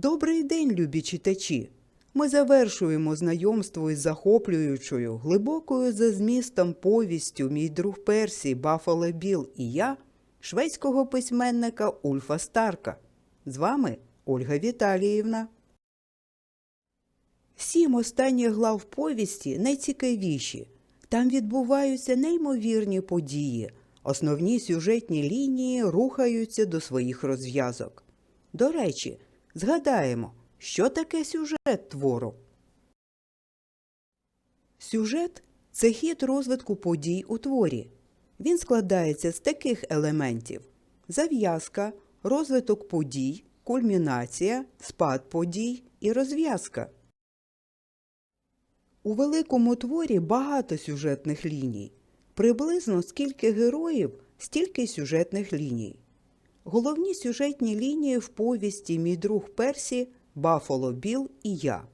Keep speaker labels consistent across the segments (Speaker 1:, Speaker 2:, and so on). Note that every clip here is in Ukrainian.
Speaker 1: Добрий день, любі читачі! Ми завершуємо знайомство із захоплюючою, глибокою за змістом повістю Мій друг Персі Баффало Біл і я, шведського письменника Ульфа Старка. З вами Ольга Віталіївна. Сім останніх глав повісті найцікавіші. Там відбуваються неймовірні події. Основні сюжетні лінії рухаються до своїх розв'язок. До речі, згадаємо, що таке сюжет твору. Сюжет це хід розвитку подій у творі. Він складається з таких елементів: зав'язка, розвиток подій, кульмінація, спад подій і розв'язка. У великому творі багато сюжетних ліній. Приблизно скільки героїв, стільки сюжетних ліній. Головні сюжетні лінії в повісті Мій друг Персі, Баффало Біл і я.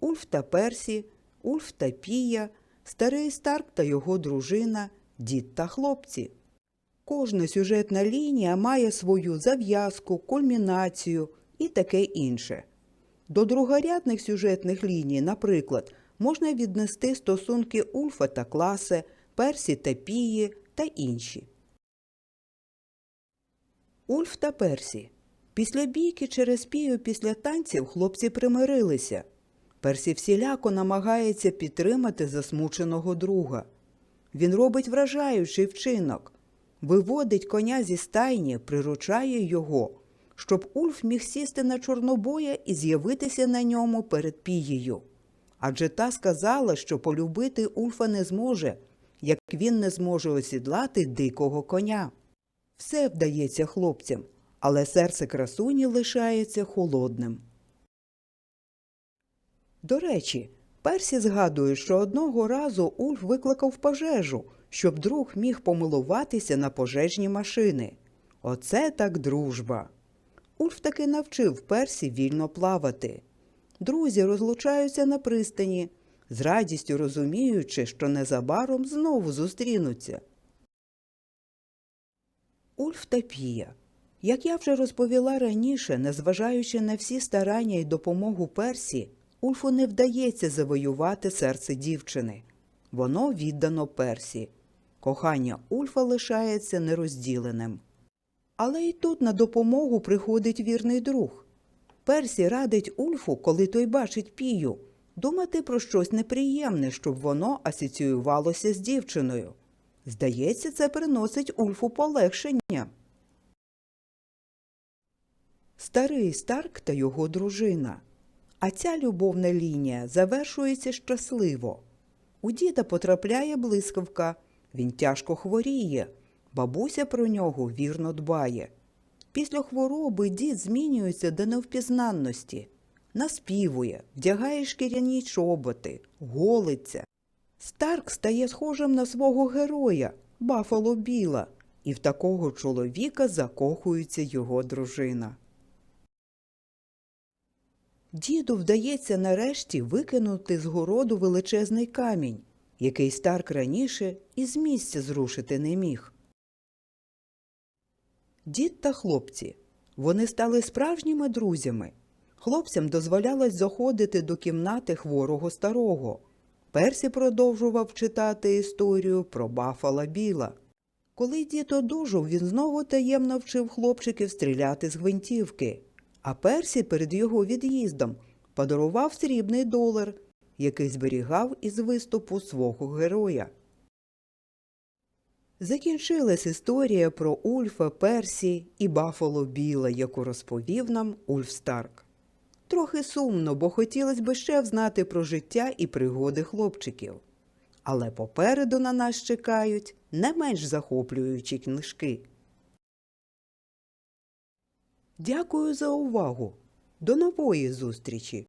Speaker 1: Ульф та Персі, Ульф та Пія, Старий Старк та його дружина, дід та хлопці. Кожна сюжетна лінія має свою зав'язку, кульмінацію і таке інше. До другорядних сюжетних ліній, наприклад, можна віднести стосунки Ульфа та Класе, Персі та Пії та інші. Ульф та Персі. Після бійки через пію після танців хлопці примирилися. Персі всіляко намагається підтримати засмученого друга. Він робить вражаючий вчинок, виводить коня зі стайні, приручає його, щоб Ульф міг сісти на чорнобоя і з'явитися на ньому перед пією. Адже та сказала, що полюбити Ульфа не зможе, як він не зможе осідлати дикого коня. Все вдається хлопцям, але серце красуні лишається холодним. До речі, Персі згадує, що одного разу Ульф викликав пожежу, щоб друг міг помилуватися на пожежні машини. Оце так дружба. Ульф таки навчив Персі вільно плавати. Друзі розлучаються на пристані, з радістю розуміючи, що незабаром знову зустрінуться. Ульф та Пія. Як я вже розповіла раніше, незважаючи на всі старання і допомогу Персі, Ульфу не вдається завоювати серце дівчини. Воно віддано Персі. Кохання Ульфа лишається нерозділеним. Але й тут на допомогу приходить вірний друг. Персі радить Ульфу, коли той бачить пію, думати про щось неприємне, щоб воно асоціювалося з дівчиною. Здається, це приносить Ульфу полегшення. Старий Старк та його дружина. А ця любовна лінія завершується щасливо. У діда потрапляє блискавка, він тяжко хворіє, бабуся про нього вірно дбає. Після хвороби дід змінюється до невпізнанності, наспівує, вдягає шкіряні чоботи, голиться. Старк стає схожим на свого героя, Баффало Біла, і в такого чоловіка закохується його дружина. Діду вдається нарешті викинути з городу величезний камінь, який Старк раніше із місця зрушити не міг. Дід та хлопці. Вони стали справжніми друзями. Хлопцям дозволялось заходити до кімнати хворого старого. Персі продовжував читати історію про Баффала Біла. Коли дід одужав, він знову таємно вчив хлопчиків стріляти з гвинтівки. А Персі перед його від'їздом подарував срібний долар, який зберігав із виступу свого героя. Закінчилась історія про Ульфа, Персі і Баффало Біла, яку розповів нам Ульф Старк. Трохи сумно, бо хотілося б ще взнати про життя і пригоди хлопчиків. Але попереду на нас чекають не менш захоплюючі книжки. Дякую за увагу. До нової зустрічі!